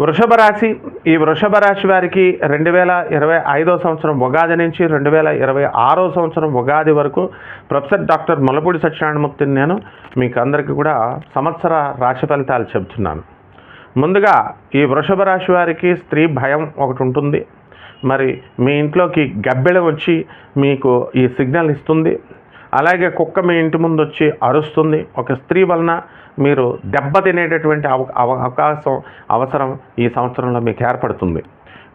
వృషభ రాశి ఈ వృషభ రాశి వారికి రెండు వేల ఇరవై ఐదో సంవత్సరం ఉగాది నుంచి రెండు వేల ఇరవై ఆరో సంవత్సరం ఉగాది వరకు ప్రొఫెసర్ డాక్టర్ ములపూడి సత్యనారాయణమూర్తిని నేను మీకు అందరికీ కూడా సంవత్సర రాశి ఫలితాలు చెబుతున్నాను. ముందుగా ఈ వృషభ రాశి వారికి స్త్రీ భయం ఒకటి ఉంటుంది. మరి మీ ఇంట్లోకి గబ్బెడ వచ్చి మీకు ఈ సిగ్నల్ ఇస్తుంది. అలాగే కుక్క మీ ఇంటి ముందు వచ్చి అరుస్తుంది. ఒక స్త్రీ వలన మీరు దెబ్బ తినేటటువంటి అవ అవ- అవకాశం అవసరం ఈ సంవత్సరంలో మీకు ఏర్పడుతుంది.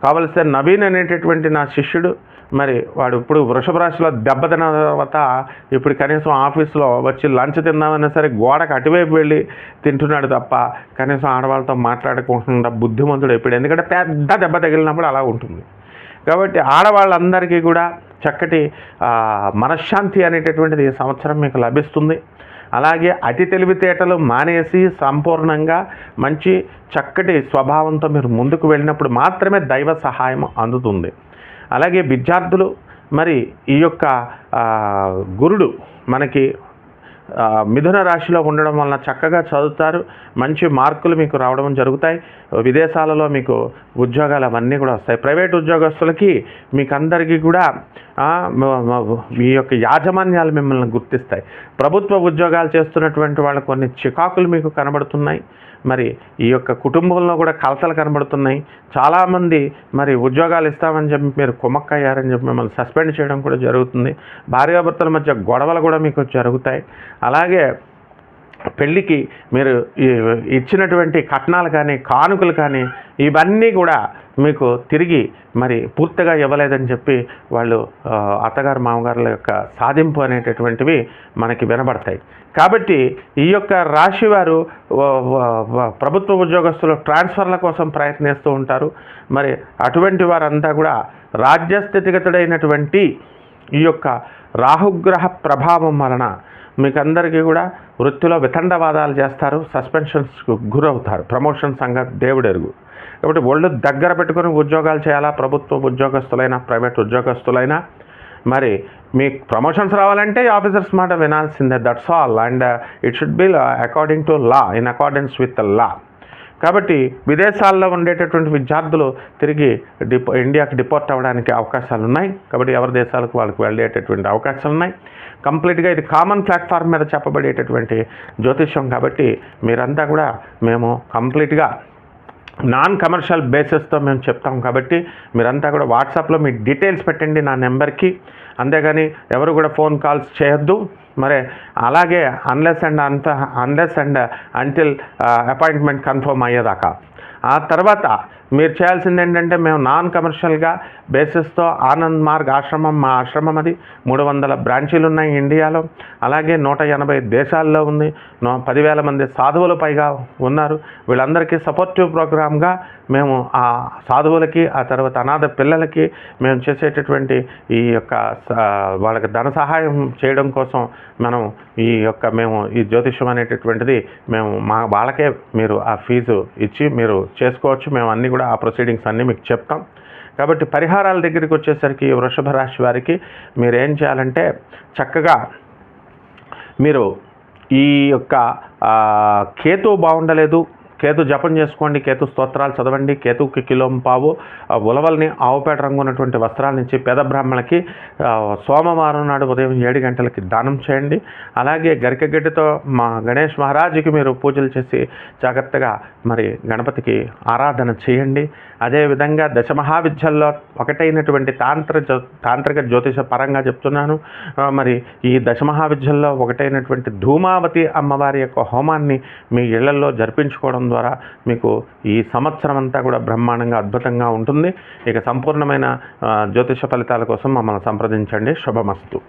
కావలసిన నవీన్ అనేటటువంటి నా శిష్యుడు మరి వాడు ఇప్పుడు వృషభ రాశిలో దెబ్బ తిన తర్వాత ఇప్పుడు కనీసం ఆఫీస్లో వచ్చి లంచ్ తిందామన్నా సరే గోడకు అటువైపు వెళ్ళి తింటున్నాడు తప్ప కనీసం ఆడవాళ్ళతో మాట్లాడకుండా బుద్ధిమంతుడు ఎప్పుడు? ఎందుకంటే పెద్ద దెబ్బ తగిలినప్పుడు అలా ఉంటుంది. కాబట్టి ఆడవాళ్ళందరికీ కూడా చక్కటి మనశ్శాంతి అనేటటువంటిది ఈ సంవత్సరం మీకు లభిస్తుంది. అలాగే అతి తెలివితేటలు మానేసి సంపూర్ణంగా మంచి చక్కటి స్వభావంతో మీరు ముందుకు వెళ్ళినప్పుడు మాత్రమే దైవ సహాయం అందుతుంది. అలాగే విద్యార్థులు మరి ఈ యొక్క గురుడు మనకి మిథున రాశిలో ఉండడం వలన చక్కగా చదువుతారు మంచి మార్కులు మీకు రావడం జరుగుతాయి. విదేశాలలో మీకు ఉద్యోగాలు అవన్నీ కూడా వస్తాయి. ప్రైవేట్ ఉద్యోగస్తులకి మీకు అందరికీ కూడా మీ యొక్క యాజమాన్యాలు మిమ్మల్ని గుర్తిస్తాయి. ప్రభుత్వ ఉద్యోగాలు చేస్తున్నటువంటి వాళ్ళ కొన్ని చికాకులు మీకు కనబడుతున్నాయి. మరి ఈ యొక్క కుటుంబంలో కూడా కలతలు కనబడుతున్నాయి. చాలామంది మరి ఉద్యోగాలు ఇస్తామని చెప్పి మీరు కుమ్మక్కయ్యారని చెప్పి మిమ్మల్ని సస్పెండ్ చేయడం కూడా జరుగుతుంది. భార్యాభర్తల మధ్య గొడవలు కూడా మీకు జరుగుతాయి. అలాగే పెళ్ళికి మీరు ఇచ్చినటువంటి కట్నాలు కానీ కానుకలు కానీ ఇవన్నీ కూడా మీకు తిరిగి మరి పూర్తిగా ఇవ్వలేదని చెప్పి వాళ్ళు అత్తగారు మామగారుల యొక్క సాధింపు అనేటటువంటివి మనకి వినబడతాయి. కాబట్టి ఈ యొక్క రాశి వారు ప్రభుత్వ ఉద్యోగస్తులు ట్రాన్స్ఫర్ల కోసం ప్రయత్నిస్తూ ఉంటారు. మరి అటువంటి వారంతా కూడా రాజ్యస్థితిగతుడైనటువంటి ఈ యొక్క రాహుగ్రహ ప్రభావం వలన మీకు అందరికీ కూడా వృత్తిలో వితండవాదాలు చేస్తారు సస్పెన్షన్స్కు గురవుతారు. ప్రమోషన్ సంగతి దేవుడెరుగు కాబట్టి ఒళ్ళు దగ్గర పెట్టుకొని ఉద్యోగాలు చేయాలా? ప్రభుత్వ ఉద్యోగస్తులైనా ప్రైవేట్ ఉద్యోగస్తులైనా? మరి మీకు ప్రమోషన్స్ రావాలంటే ఆఫీసర్స్ మాట వినాల్సిందే. That's all and it should be according to law in accordance with law కాబట్టి విదేశాల్లో ఉండేటటువంటి విద్యార్థులు తిరిగి డిపో ఇండియాకి డిపోర్ట్ అవ్వడానికి అవకాశాలు ఉన్నాయి కాబట్టి ఎవరి దేశాలకు వాళ్ళకి వెళ్ళేటటువంటి అవకాశాలు ఉన్నాయి కంప్లీట్గా ఇది కామన్ ప్లాట్ఫామ్ మీద చెప్పబడేటటువంటి జ్యోతిష్యం కాబట్టి మీరంతా కూడా మేము కంప్లీట్గా నాన్ కమర్షియల్ బేసిస్తో మేము చెప్తాం కాబట్టి మీరంతా కూడా వాట్సాప్లో మీ డీటెయిల్స్ పెట్టండి నా నెంబర్కి. అంతేగాని ఎవరు కూడా ఫోన్ కాల్స్ చేయొద్దు. మరి అలాగే అన్లెస్ అండ్ అంత unless and until appointment confirm అయ్యేదాకా. ఆ తర్వాత మీరు చేయాల్సింది ఏంటంటే మేము నాన్ కమర్షియల్గా బేసిస్తో ఆనంద్ మార్గ్ ఆశ్రమం మా ఆశ్రమం అది. మూడు వందల బ్రాంచీలు ఉన్నాయి ఇండియాలో. అలాగే నూట ఎనభై దేశాల్లో ఉంది. నో పదివేల మంది సాధువులు పైగా ఉన్నారు. వీళ్ళందరికీ సపోర్టివ్ ప్రోగ్రామ్గా మేము ఆ సాధువులకి ఆ తర్వాత అనాథ పిల్లలకి మేము చేసేటటువంటి ఈ యొక్క స- వాళ్ళకి ధన సహాయం చేయడం కోసం మనం ఈ యొక్క మేము ఈ జ్యోతిష్యం అనేటటువంటిది మేము మా వాళ్ళకే మీరు ఆ ఫీజు ఇచ్చి మీరు చేసుకోవచ్చు. మేము అన్నీ కూడా ఆ ప్రొసీడింగ్స్ అన్నీ మీకు చెప్తాం. కాబట్టి పరిహారాల దగ్గరికి వచ్చేసరికి వృషభ రాశి వారికి మీరు ఏం చేయాలంటే చక్కగా మీరు ఈ యొక్క కేతు బాగుండలేదు. కేతు జపం చేసుకోండి కేతు స్తోత్రాలు చదవండి కేతుకి కిలోం పావు. ఆ, ఉలవల్ని ఆవుపేట రంగు ఉన్నటువంటి వస్త్రాల నుంచి పేద బ్రాహ్మణులకి సోమవారం నాడు ఉదయం ఏడు గంటలకి దానం చేయండి. అలాగే గరికగడ్డితో మా గణేష్ మహారాజుకి మీరు పూజలు చేసి జాగ్రత్తగా మరి గణపతికి ఆరాధన చేయండి. అదేవిధంగా దశమహావిద్యల్లో ఒకటైనటువంటి తాంత్ర తాంత్రిక జ్యోతిష పరంగా చెప్తున్నాను. మరి ఈ దశమహావిద్యల్లో ఒకటైనటువంటి ధూమావతి అమ్మవారి యొక్క హోమాన్ని మీ ఇళ్ళలో జరిపించుకోవడం ద్వారా మీకు ఈ సంవత్సరం అంతా కూడా బ్రహ్మాండంగా అద్భుతంగా ఉంటుంది. ఇక సంపూర్ణమైన జ్యోతిష ఫలితాల కోసం మమ్మల్ని సంప్రదించండి. శుభమస్తు.